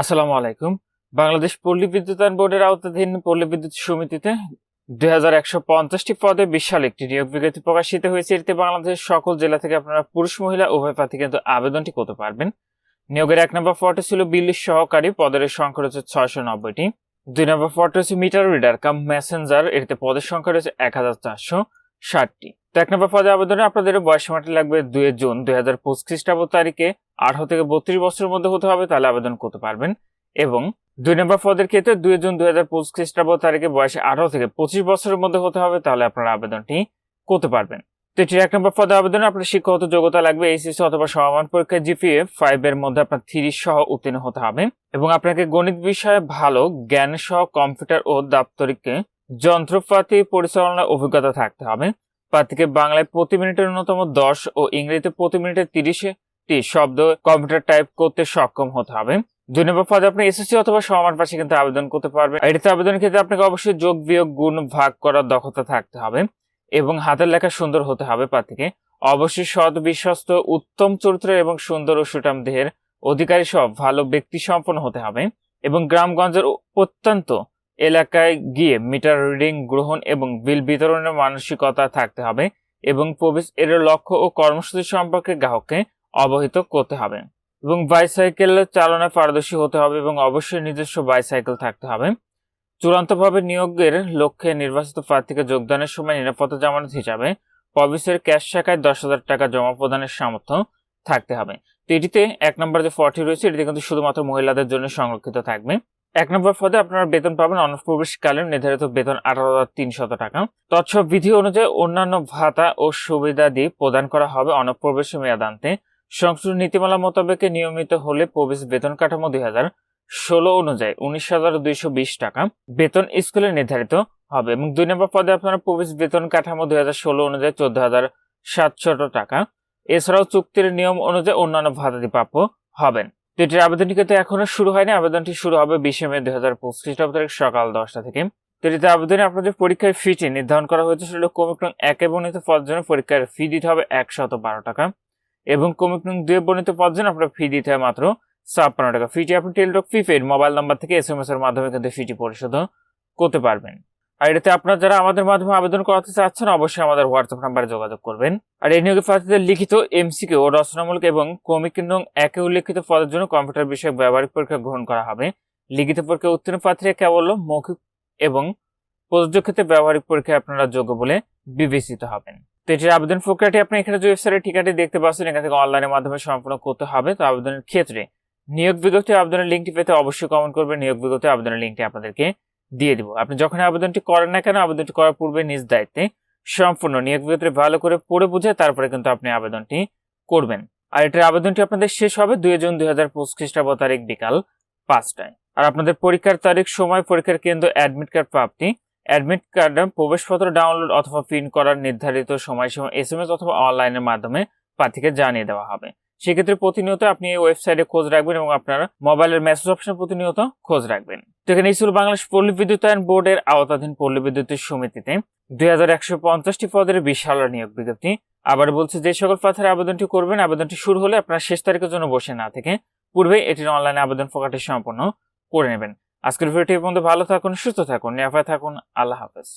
আসসালামু আলাইকুম। বাংলাদেশ পল্লী বিদ্যুতায়ন বোর্ডের আওতাধীন পল্লী বিদ্যুৎ সমিতিতে দুই হাজার একশো পঞ্চাশটি পদে বিশাল একটি নিয়োগ বিজ্ঞপ্তি প্রকাশিত হয়েছে। এতে বাংলাদেশের সকল জেলা থেকে আপনারা পুরুষ, মহিলা, উভয় প্রার্থী কিন্তু আবেদনটি করতে পারবেন। নিয়োগের এক নম্বর ফটো ছিল বিল্লিশ সহকারী। পদের সংখ্যা রয়েছে ছয়শো নব্বইটি। দুই নম্বর ফটো রয়েছে মিটার রিডার কাম মেসেঞ্জার। এটিতে পদের সংখ্যা রয়েছে এক হাজার চারশো ষাটটি। এক নম্বর পদে আবেদনে আপনাদের বয়স সীমাটি লাগবে দুই জুন। দুই হাজার পঁচিশ খ্রিস্টাব্দ তারিখে আঠারো থেকে বত্রিশ বছরের মধ্যে হতে হবে, তাহলে আবেদন করতে পারবেন। এবং দুই নম্বর পদের ক্ষেত্রে দুই জুন দুই হাজার পঁচিশ খ্রিস্টাব্দ তারিখে বয়সে আঠারো থেকে পঁচিশ বছরের মধ্যে হতে হবে, তাহলে আপনারা আবেদনটি করতে পারবেন। তো এটির এক নম্বর পদে আবেদনে আপনার শিক্ষাগত যোগ্যতা লাগবে এইচএসসি অথবা সমান পরীক্ষায় জিপিএ ফাইভ এর মধ্যে আপনার থ্রি সহ উত্তীর্ণ হতে হবে। এবং আপনাকে গণিত বিষয়ে ভালো জ্ঞান সহ কম্পিউটার ও দাপ্তরিক যন্ত্রপাতি পরিচালনার অভিজ্ঞতা থাকতে হবে। প্রার্থীকে বাংলায় প্রতি মিনিটে ন্যূনতম দশ ও ইংরেজিতে প্রতি মিনিটে তিরিশটি শব্দ কম্পিউটার টাইপ করতে সক্ষম হতে হবে। দুই নম্বর পদে আপনি এসএসসি অথবা সমান পাশে কিন্তু আবেদন করতে পারবেন। এটিতে আবেদনের ক্ষেত্রে আপনাকে অবশ্যই যোগ, বিয়োগ, গুণ, ভাগ করার দক্ষতা থাকতে হবে এবং হাতের লেখা সুন্দর হতে হবে প্রার্থীকে। অবশ্যই সৎ, বিশ্বস্ত, উত্তম চরিত্র এবং সুন্দর ও সুটাম দেহের অধিকারী সব ভালো ব্যক্তি সম্পন্ন হতে হবে এবং গ্রামগঞ্জের প্রত্যন্ত এলাকায় গিয়ে মিটার রিডিং গ্রহণ এবং বিল বিতরণের মানসিকতা থাকতে হবে এবং প্রবেশ এর লক্ষ্য ও কর্মসূচি সম্পর্কে গ্রাহককে অবহিত করতে হবে এবং বাইসাইকেল চালনায় পারদর্শী হতে হবে এবং অবশ্যই নিজস্ব বাইসাইকেল থাকতে হবে। চূড়ান্তভাবে নিয়োগের লক্ষ্যে নির্বাচিত প্রার্থীকে যোগদানের সময় নিরাপত্তা জামানত হিসাবে পবিসের ক্যাশ শাখায় দশ হাজার টাকা জমা প্রদানের সামর্থ্য থাকতে হবে। তো এটিতে এক নম্বর যে ফর্টি রয়েছে, এটিতে কিন্তু শুধুমাত্র মহিলাদের জন্য সংরক্ষিত থাকবে। এক নম্বর পদে আপনারা বেতন পাবেন অনুপ্রবেশকালীন নির্ধারিত বেতন আঠারো হাজার তিনশত টাকা। তৎসব বিধি অনুযায়ী অন্যান্য ভাতা ও সুবিধা সুবিধাদি প্রদান করা হবে অনুপ্রবেশ মেয়াদান্তে। সংশ্লিষ্ট নীতিমালা মোতাবেক নিয়মিত হলে প্রবেশ বেতন কাঠামো দুই হাজার ষোলো অনুযায়ী উনিশ হাজার দুইশো বিশ টাকা বেতন স্কুলে নির্ধারিত হবে এবং দুই নম্বর পদে আপনারা প্রবেশ বেতন কাঠামো দুই হাজার ষোলো অনুযায়ী চোদ্দ হাজার সাতশত টাকা। এছাড়াও চুক্তির নিয়ম অনুযায়ী অন্যান্য ভাতাদি প্রাপ্য হবেন। তো এটির আবেদনটি কিন্তু এখনও শুরু হয়নি। আবেদনটি শুরু হবে বিশে মে দুই হাজার পঁচিশ খ্রিস্টাব্দ তারিখ সকাল দশটা থেকে। তো এটিতে আবেদনে আপনাদের পরীক্ষার ফিটি নির্ধারণ করা হয়েছে সেটা কমিক্রম একে বর্ণিত পদের জন্য পরীক্ষার ফি দিতে হবে একশত বারো টাকা এবং কমিক্রম দুই বর্ণিত পদের জন্য আপনার ফি দিতে হবে মাত্র ছাপ্পান্ন টাকা। ফিটি আপনি টেলিটক প্রিপেড মোবাইল নাম্বার থেকে এস এম এস এর মাধ্যমে কিন্তু ফিটি পরিশোধ করতে পারবেন। আর এটাতে আপনারা যারা আমাদের মাধ্যমে আবেদন করাতে চাচ্ছেন, অবশ্যই আমাদের হোয়াটসঅ্যাপ নাম্বারে যোগাযোগ করবেন। আর এই নিয়োগের প্রার্থীদের লিখিত এমসিকে ও রচনামূলক এবং ক্রমিক নং একে উল্লেখিত পদের জন্য কম্পিউটার বিষয়ক ব্যবহারিক পরীক্ষা গ্রহণ করা হবে। লিখিত পরীক্ষা উত্তীর্ণ প্রার্থীরা কেবল মৌখিক এবং প্রযোজ্য ক্ষেত্রে ব্যবহারিক পরীক্ষায় আপনারা যোগ্য বলে বিবেচিত হবেন। তো এটির আবেদন প্রক্রিয়াটি আপনি এখানে যে ঠিকাটি দেখতে পাচ্ছেন, এখান থেকে অনলাইনের মাধ্যমে সম্পূর্ণ করতে হবে। তো আবেদনের ক্ষেত্রে নিয়োগ বিজ্ঞপ্তি আবেদনের লিঙ্কটি পেতে অবশ্যই কমেন্ট করবেন। নিয়োগ বিজ্ঞপ্তি আবেদনের লিঙ্কটি আপনাদেরকে দিয়ে দিব। আপনি যখন আবেদনটি করেন না কেন, আবেদনটি করার পূর্বে নিজ দায়িত্বে সম্পূর্ণ নিয়োগ বিজ্ঞপ্তি ভালো করে পড়ে বুঝে তারপরে কিন্তু আপনি আবেদনটি করবেন। আর এটার আবেদনটি আপনাদের শেষ হবে দুই জুন দুই হাজার পঁচিশ খ্রিস্টাব্দ তারিখ বিকাল পাঁচটায়। আর আপনাদের পরীক্ষার তারিখ, সময়, পরীক্ষার কেন্দ্র অ্যাডমিট কার্ড প্রাপ্তি অ্যাডমিট কার্ড প্রবেশপত্র ডাউনলোড অথবা প্রিন্ট করার নির্ধারিত সময়সীমা এস এম এস অথবা অনলাইনের মাধ্যমে প্রার্থীকে জানিয়ে দেওয়া হবে। সেক্ষেত্রে প্রতিনিয়ত আপনি এই ওয়েবসাইটে খোঁজ রাখবেন এবং আপনার মোবাইলের মেসেজ অপশন প্রতিনিয়ত খোঁজ রাখবেন। তো এখানে ছিল বাংলাদেশ পল্লী বিদ্যুতায়ন বোর্ডের আওতাধীন পল্লী বিদ্যুতের সমিতিতে দুই হাজার একশো পদের বিশাল নিয়োগ বিজ্ঞপ্তি। আবার বলছে, যে সকল প্রার্থীরা আবেদনটি করবেন, আবেদনটি শুরু হলে আপনার শেষ তারিখের জন্য বসে না থেকে পূর্বে এটির অনলাইনে আবেদন প্রকাশটি সম্পন্ন করে নেবেন। আজকের ভিডিওটি পর্যন্ত। ভালো থাকুন, সুস্থ থাকুন, নিরাপদ থাকুন। আল্লাহ হাফেজ।